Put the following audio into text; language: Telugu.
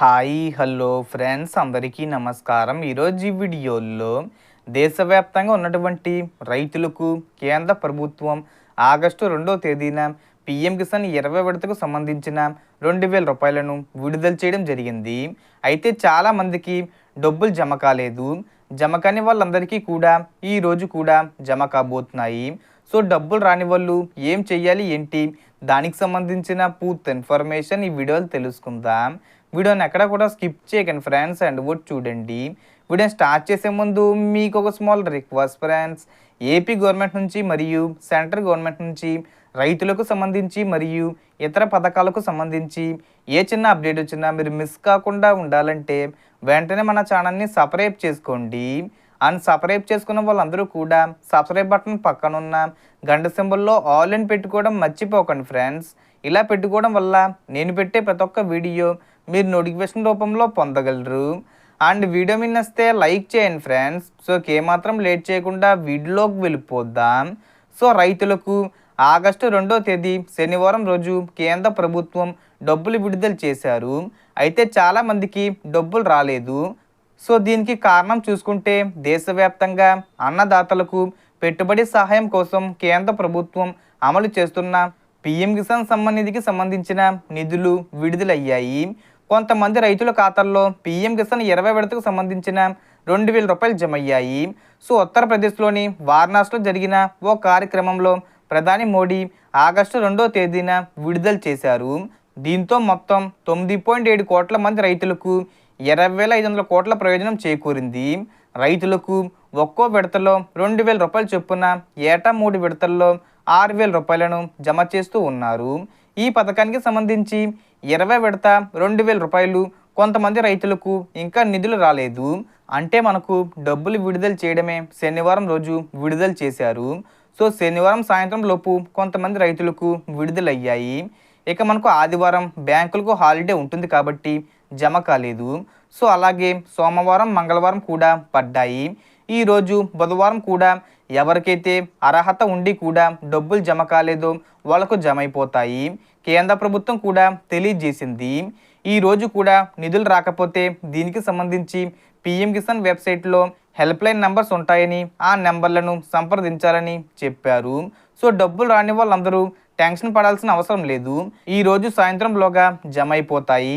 Hi hello friends. అందరికీ నమస్కారం. ఈరోజు ఈ వీడియోలో దేశవ్యాప్తంగా ఉన్నటువంటి రైతులకు కేంద్ర ప్రభుత్వం ఆగస్టు రెండో తేదీన పిఎం కిసాన్ ఇరవై విడతకు సంబంధించిన రెండు వేల రూపాయలను విడుదల చేయడం జరిగింది. అయితే చాలామందికి డబ్బులు జమ కాలేదు. జమ కాని వాళ్ళందరికీ కూడా ఈ రోజు కూడా జమ కాబోతున్నాయి. సో డబ్బులు రాని వాళ్ళు ఏం చెయ్యాలి ఏంటి? దానికి సంబంధించిన పూర్తి ఇన్ఫర్మేషన్ ఈ వీడియోలు తెలుసుకుందాం. వీడియోని ఎక్కడ కూడా స్కిప్ చేయకండి ఫ్రెండ్స్ అండ్ కూడా చూడండి. వీడియోని స్టార్ట్ చేసే ముందు మీకు ఒక small request friends. AP government నుంచి మరియు సెంట్రల్ గవర్నమెంట్ నుంచి రైతులకు సంబంధించి మరియు ఇతర పథకాలకు సంబంధించి ఏ చిన్న అప్డేట్ వచ్చినా మీరు మిస్ కాకుండా ఉండాలంటే వెంటనే మన ఛానల్ని సబ్స్క్రైబ్ చేసుకోండి. అండ్ సబ్స్క్రైబ్ చేసుకున్న వాళ్ళందరూ కూడా సబ్స్క్రైబ్ బటన్ పక్కన ఉన్న గంట సింబల్లో ఆల్ అని పెట్టుకోవడం మర్చిపోకండి ఫ్రెండ్స్. ఇలా పెట్టుకోవడం వల్ల నేను పెట్టే ప్రతి ఒక్క వీడియో మీరు నోటిఫికేషన్ రూపంలో పొందగలరు. అండ్ వీడియో మీద నచ్చితే లైక్ చేయండి ఫ్రెండ్స్. సో ఏమాత్రం లేట్ చేయకుండా వీడియోలోకి వెళ్ళిపోద్దాం సో రైతులకు ఆగస్టు రెండో తేదీ శనివారం రోజు కేంద్ర ప్రభుత్వం డబ్బులు విడుదల చేశారు. అయితే చాలామందికి డబ్బులు రాలేదు. సో దీనికి కారణం చూసుకుంటే దేశవ్యాప్తంగా అన్నదాతలకు పెట్టుబడి సహాయం కోసం కేంద్ర ప్రభుత్వం అమలు చేస్తున్న పిఎం కిసాన్ సమ్మనిధికి సంబంధించిన నిధులు విడుదలయ్యాయి. కొంతమంది రైతుల ఖాతాల్లో పిఎం కిసాన్ ఇరవై విడతకు సంబంధించిన రెండు వేల రూపాయలు జమ అయ్యాయి సో ఉత్తరప్రదేశ్లోని వారణాసిలో జరిగిన ఓ కార్యక్రమంలో ప్రధాని మోడీ ఆగస్టు రెండో తేదీన విడుదల చేశారు. దీంతో మొత్తం తొమ్మిది పాయింట్ ఏడు కోట్ల మంది రైతులకు ఇరవై వేల ఐదు వందల కోట్ల ప్రయోజనం చేకూరింది. రైతులకు ఒక్కో విడతలో రెండు వేల రూపాయలు చొప్పున ఏటా మూడు విడతల్లో ఆరు వేల రూపాయలను జమ చేస్తూ ఉన్నారు. ఈ పథకానికి సంబంధించి ఇరవై విడత రెండు వేల రూపాయలు కొంతమంది రైతులకు ఇంకా నిధులు రాలేదు. అంటే మనకు డబ్బులు విడుదల చేయడమే శనివారం రోజు విడుదల చేశారు. సో శనివారం సాయంత్రం లోపు కొంతమంది రైతులకు విడుదలయ్యాయి. ఇక మనకు ఆదివారం బ్యాంకులకు హాలిడే ఉంటుంది కాబట్టి జమ కాలేదు. సో అలాగే సోమవారం మంగళవారం కూడా పడ్డాయి. ఈరోజు బుధవారం కూడా ఎవరికైతే అర్హత ఉండి కూడా డబ్బులు జమ కాలేదో వాళ్ళకు జమ అయిపోతాయి. కేంద్ర ప్రభుత్వం కూడా తెలియజేసింది. ఈ రోజు కూడా నిధులు రాకపోతే దీనికి సంబంధించి పిఎం కిసాన్ వెబ్సైట్లో హెల్ప్ లైన్ నెంబర్స్ ఉంటాయని ఆ నెంబర్లను సంప్రదించాలని చెప్పారు. సో డబ్బులు రాని వాళ్ళందరూ టెన్షన్ పడాల్సిన అవసరం లేదు. ఈరోజు సాయంత్రంలోగా జమ అయిపోతాయి.